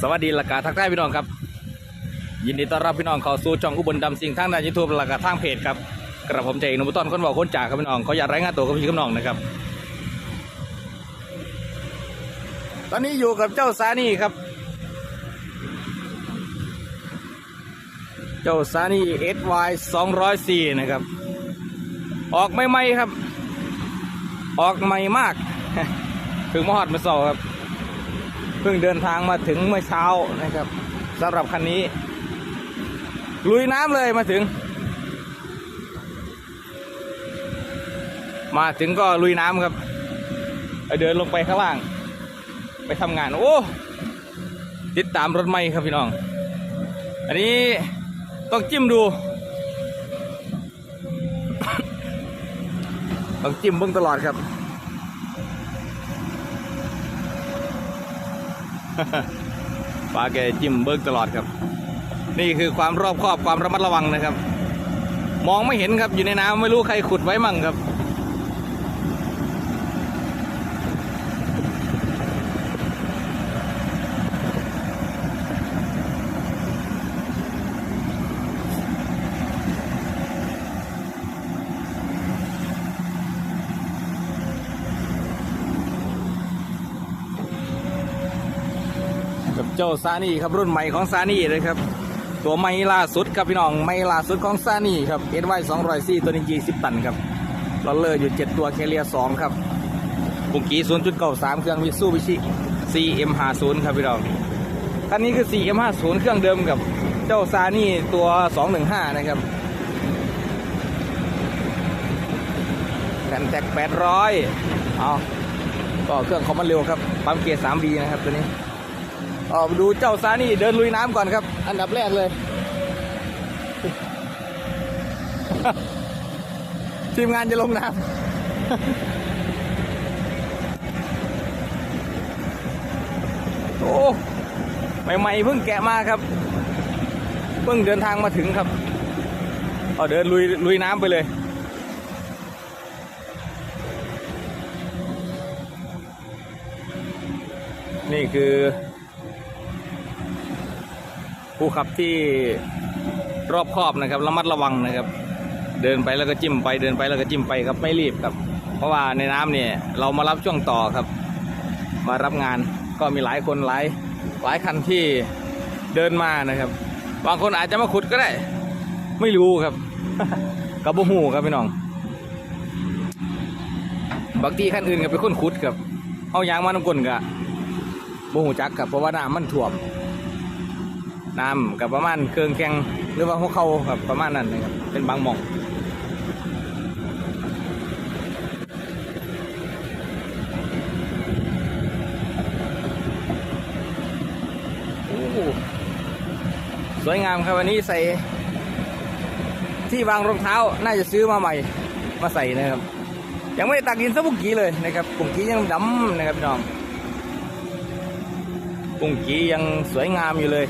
สวัสดีละกาทักทายพี่น้องครับ ยินดีต้อนรับพี่น้องเข้าสู่ช่องอุบลดำสิงทางด้านยูทูบละกาทางเพจครับกระผมเจเอกนุบุตรคนบอกคนจ่าครับพี่น้องเขาอยากรายงานตัวกับพี่กับน้องนะครับ ตอนนี้อยู่กับเจ้าซานี่ครับ เจ้าซานี่ SY 204นะครับ ออกไม่ไม่ครับ ออกใหม่มาก ถึงมหอดมาสอครับ เพิ่งเดินทางมาถึงเมื่อเช้านะครับสำหรับคันนี้ ลุยน้ำเลยมาถึง มาถึงก็ลุยน้ำครับเอาเดินลงไปข้างล่าง ไปทำงาน โอ้ติดตามรถไม่ครับพี่น้อง อันนี้ต้องจิ้มดู ต้องจิ้มเบิ้งตลอดครับ ปลาแกจิ้มเบิกตลอดครับ นี่คือความรอบคอบความระมัดระวังนะครับ มองไม่เห็นครับอยู่ในน้ำไม่รู้ใครขุดไว้มั่งครับ จ้าซานี่ครับรุ่นใหม่ของซานี่เลยครับ ตัวไม่ล่าสุดครับพี่น้องไม่ล่าสุดของซานี่ครับเอ็นไวสองร้อยสี่ตัวนี้จีสิบตันครับลอเลอร์อยู่เจ็ดตัวแคเรียสองครับปุงกีศูนย์จุดเก้าสามเครื่องวิสูบิชิ CM ห้าศูนย์ครับพี่น้องคันนี้คือ CM ห้าศูนย์เครื่องเดิมกับเจ้าซานี่ตัวสองหนึ่งห้านะครับแผ่นแตกแปดร้อยเอาก็เครื่องเขามันเร็วครับปั๊มเกียร์สามดีนะครับตัวนี้ ออกดูเจ้าซานี่เดินลุยน้ำก่อนครับ อันดับแรกเลย ทีมงานจะลงน้ำโอ้ใหม่ๆเพิ่งแกะมาครับ เพิ่งเดินทางมาถึงครับเอาเดินลุยลุยน้ำไปเลยนี่คือ ผู้ขับที่รอบคอบนะครับระมัดระวังนะครับ เดินไปแล้วก็จิ้มไปเดินไปแล้วก็จิ้มไปครับไม่รีบครับ เพราะว่าในน้ำเนี่ยเรามารับช่วงต่อครับ มารับงานก็มีหลายคนหลายหลายคันที่เดินมานะครับ บางคนอาจจะมาขุดก็ได้ ไม่รู้ครับกับบุหูครับพี่น้องบางทีคันอื่นก็เป็นคนขุดครับเอายางมาน้ำก้นกะบุหูจักครับเพราะว่าน้ำมันท่วม น้ำกับประมาณเครื่องแข็งหรือว่าหัวเข่าครับประมาณนั้นนะครับเป็นบางหม่องสวยงามครับวันนี้ใส่ ที่วางรองเท้าน่าจะซื้อมาใหม่ มาใส่นะครับ ยังไม่ได้ตักดินสักปุกกี้เลยนะครับปุกกี้ยังดำนะครับพี่น้องปุกกี้ยังสวยงามอยู่เลย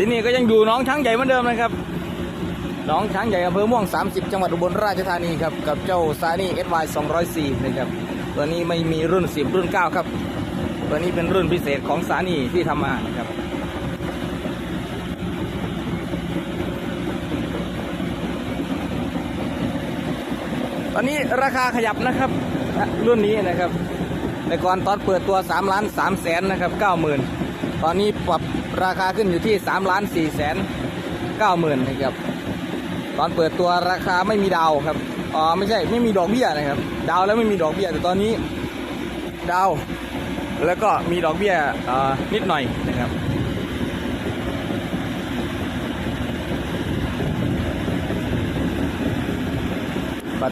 ที่นี่ก็ยังอยู่น้องช้างใหญ่เหมือนเดิมนะครับ น้องช้างใหญ่อำเภอม่วง 30 จังหวัดอุบลราชธานีครับ กับเจ้าซานี่ SY 204นะครับตัวนี้ไม่มีรุ่น 10 รุ่น 9 ครับ ตัวนี้เป็นรุ่นพิเศษของซานี่ที่ทำมานะครับตอนนี้ราคาขยับนะครับรุ่นนี้นะครับในก่อนตอนเปิดตัว3ล้าน3แสนนะครับ90,000 ตอนนี้ปรับ ราคาขึ้นอยู่ที่3ล้าน4แสน90,000นนะครับ ตอนเปิดตัวราคาไม่มีดาวครับ อ๋อไม่ใช่ไม่มีดอกเบี้ยนะครับ ดาวแล้วไม่มีดอกเบี้ยแต่ตอนนี้ ดาว แล้วก็มีดอกเบี้ยอ่อนิดหน่อยนะครับ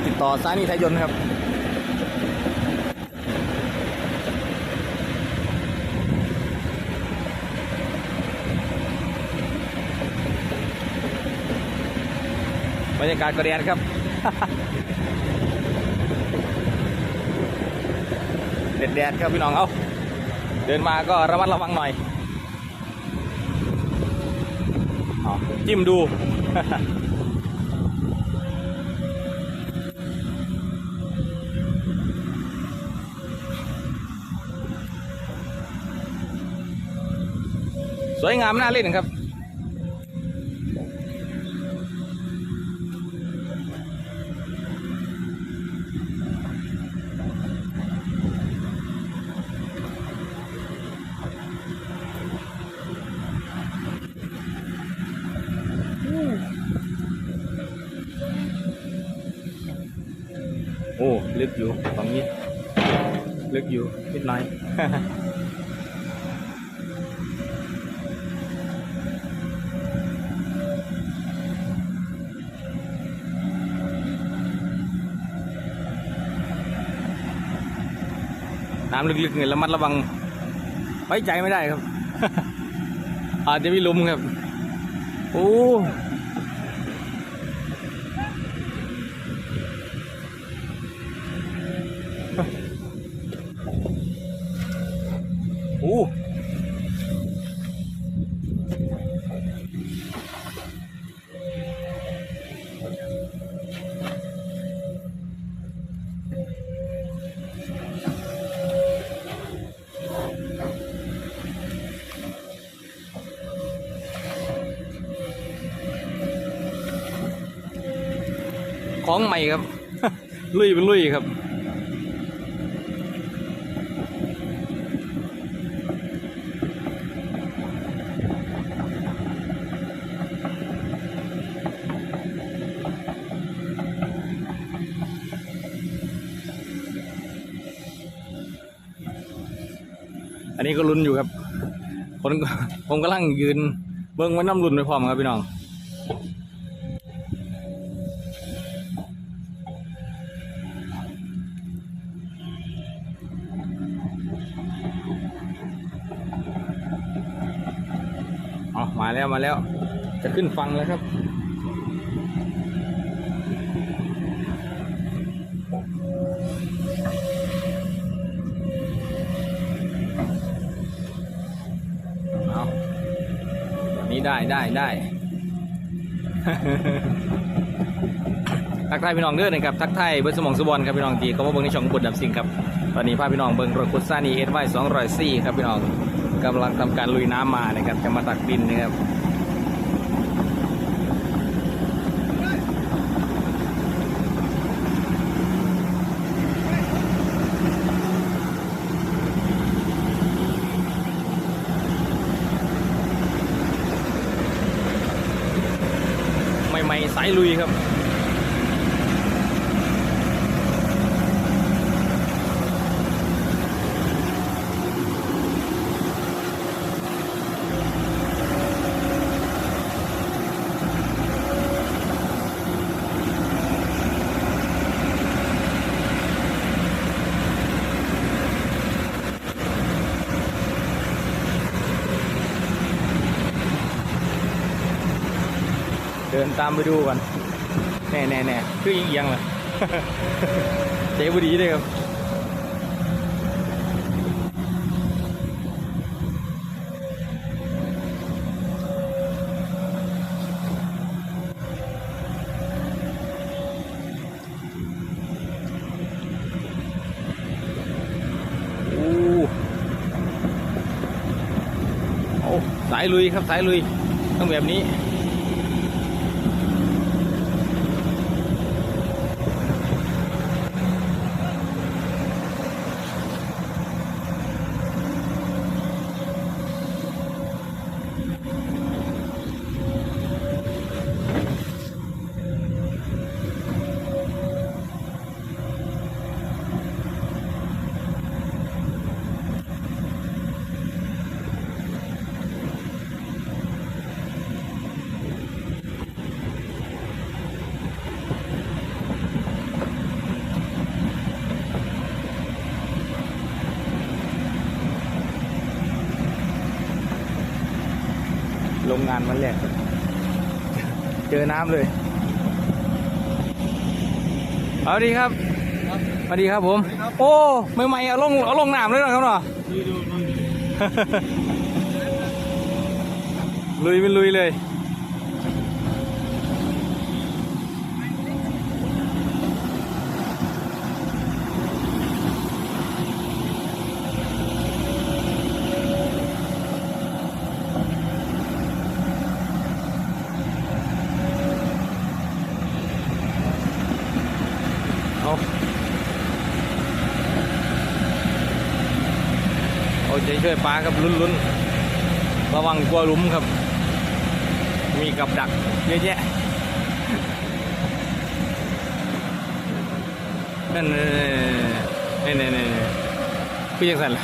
ติดต่อสายนีไทยยนต์ครับ บรรยากาศกระเดียนครับ เด็ดแดดครับพี่น้องเอาเดินมาก็ระมัดระวังหน่อยอจิ้มดู สวยงามน่าเล่นครับ อยู่ฝั่งนี้ ลึกอยู่นิดหน่อยน้ำลึกๆเนี่ยระมัดระวัง ไว้ใจไม่ได้ครับ อาจจะมีลมครับ โอ้ ของใหม่ครับ ลุยเป็นลุยครับอันนี้ก็ลุ้นอยู่ครับผมกำลังยืนเบิ้งไว้น้ำลุ้นไปพร้อมครับพี่น้อง มาแล้วมาแล้ว จะขึ้นฟังแล้วครับ เอาอันนี้ได้ได้ได้ทักทายพี่น้องเด้อนะครับทักทายเบิร์สมองสุบอลครับพี่น้องทีเขามาเบิ้งในช่องบุญดับสิงครับตอนนี้พาพี่น้องเบิ้งรถคุซานีเอสไวสองร้อยสี่ครับพี่น้อง กำลังทำการลุยน้ำมานะครับ จะมาตักดินนะครับใหม่ๆสายลุยครับ เดินตามไปดูก่อนแน่แน่แน่คือเอียงๆเลยเจ๊บุดีเลยครับโอ้สายลุยครับสายลุยต้องแบบนี้ งงานวันแรกครับเจอน้ำเลย เอาดีครับสวัสดีครับผม โอ้ใหม่ๆเอาลงเอาลงน้ำเลยนะครับเนาะลุยเป็นลุยเลย เอาเอาใจช่วยปลาครับลุ้นๆ ระวังกลัวลุมครับ มีกับดักเยอะแยะนั่นนี่นี่นี่คือยังไงล่ะ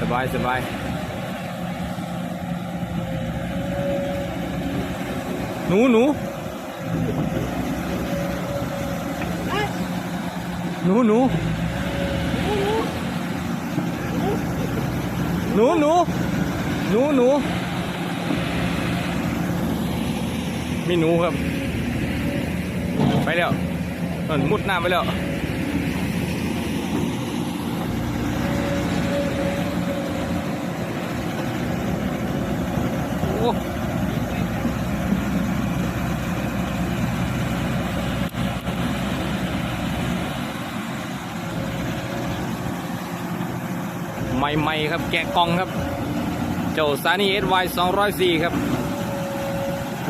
สบายสบาย หนูหนูหนูหนูหนูหนูหนูหนูมีหนูครับ ไปแล้วมุดน้ำไปแล้ว ใหม่ครับ แกะกล่องครับ เจ้าซานี่ SY 204ครับ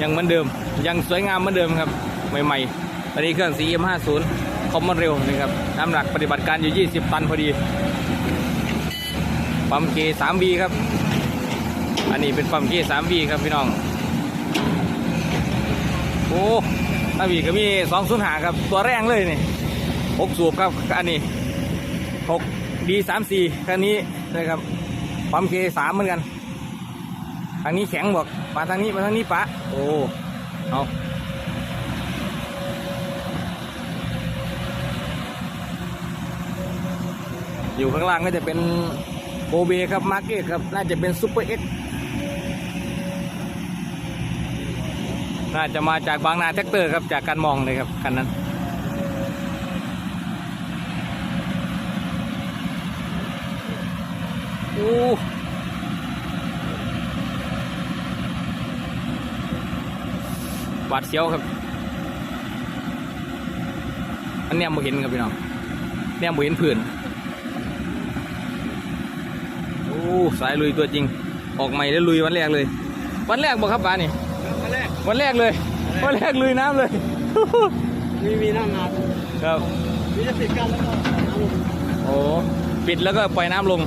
ยังเหมือนเดิม ยังสวยงามเหมือนเดิมครับ ใหม่ๆอันนี้เครื่อง CM50 คอมมอนเร็วนะครับ น้ำหนักปฏิบัติการอยู่20ตันพอดี ปั๊มเก 3B ครับ อันนี้เป็นปั๊มเก 3B ครับพี่น้อง โอ้นาบีก็มีสองศูนย์หาครับ ตัวแรงเลยนี่หกสูบครับ อันนี้หกดีสามสี่คันนี้ นะครับปั๊มเคสามเหมือนกัน ทางนี้แข็งบอกมาทางนี้มาทางนี้ปะโอ้เอาอยู่ข้างล่างก็จะเป็นโกเบครับมาร์เก็ตครับ น่าจะเป็นซูเปอร์เอ็กน่าจะมาจากบางนาแท็กเตอร์ครับจากการมองเลยครับคันนั้น โอ้หวาดเสียวครับ อันเนี้ยบ่เห็นครับพี่น้องเนี่ยบ่เห็นผื่นโอ้สายลุยตัวจริง ออกใหม่แล้วลุยวันแรกเลย วันแรกบอกครับป้านี่มาแรกวันแรกเลย วันแรกลุยน้ำเลย มีมีน้ำน้ครับำมีจะติดกันแล้วก็น้ำลงโอ้ปิดแล้วก็ปล่อยน้ำลง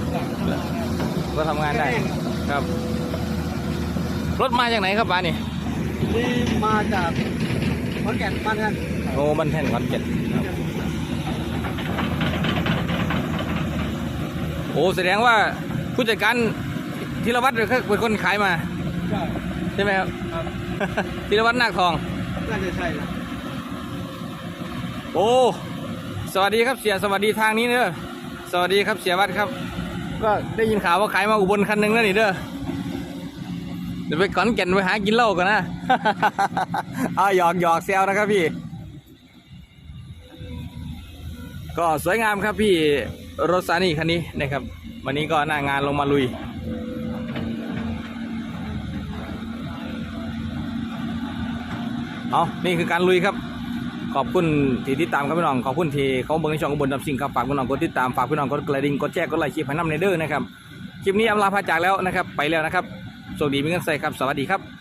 ก็ทำงานได้ครับ รถมาจากไหนครับป้านี่นี่มาจากขอนแก่นบ้านท่านโอ้บันแท่นขอนเจ็ดโอ้แสดงว่าผู้จัดการธีรวัตรเป็นคนขายมา ใช่ใช่ไหมครับครับธีรวัตรนาคทองน่าจะใช่นะโอ้สวัสดีครับเสียสวัสดีทางนี้เด้อสวัสดีครับเสียวัดครับ ก็ได้ยินข่าวว่าขายมาอุบลคันหนึ่งแล้วนี่เด้อเดี๋ยวไปขอนแก่นไปหากินเหล้ากันนะเอาหยอกหยอกแซวนะครับพี่ ก็สวยงามครับพี่รถซานี่คันนี้นะครับ วันนี้ก็หน้างานลงมาลุยเอานี่คือการลุยครับ ขอบคุณที่ติดตามครับพี่น้องขอบคุณที่เขาเบิ่งในช่องบนดับสิ่งครับฝากพี่น้องกดติดตามฝากพี่น้องกดกระดิ่งกดแจ้งกดไลค์คลิปให้น้ำในเด้อนะครับคลิปนี้อำลาพาจากแล้วนะครับ ไปแล้วนะครับโชคดีมีเงินใส่ครับสวัสดีครับ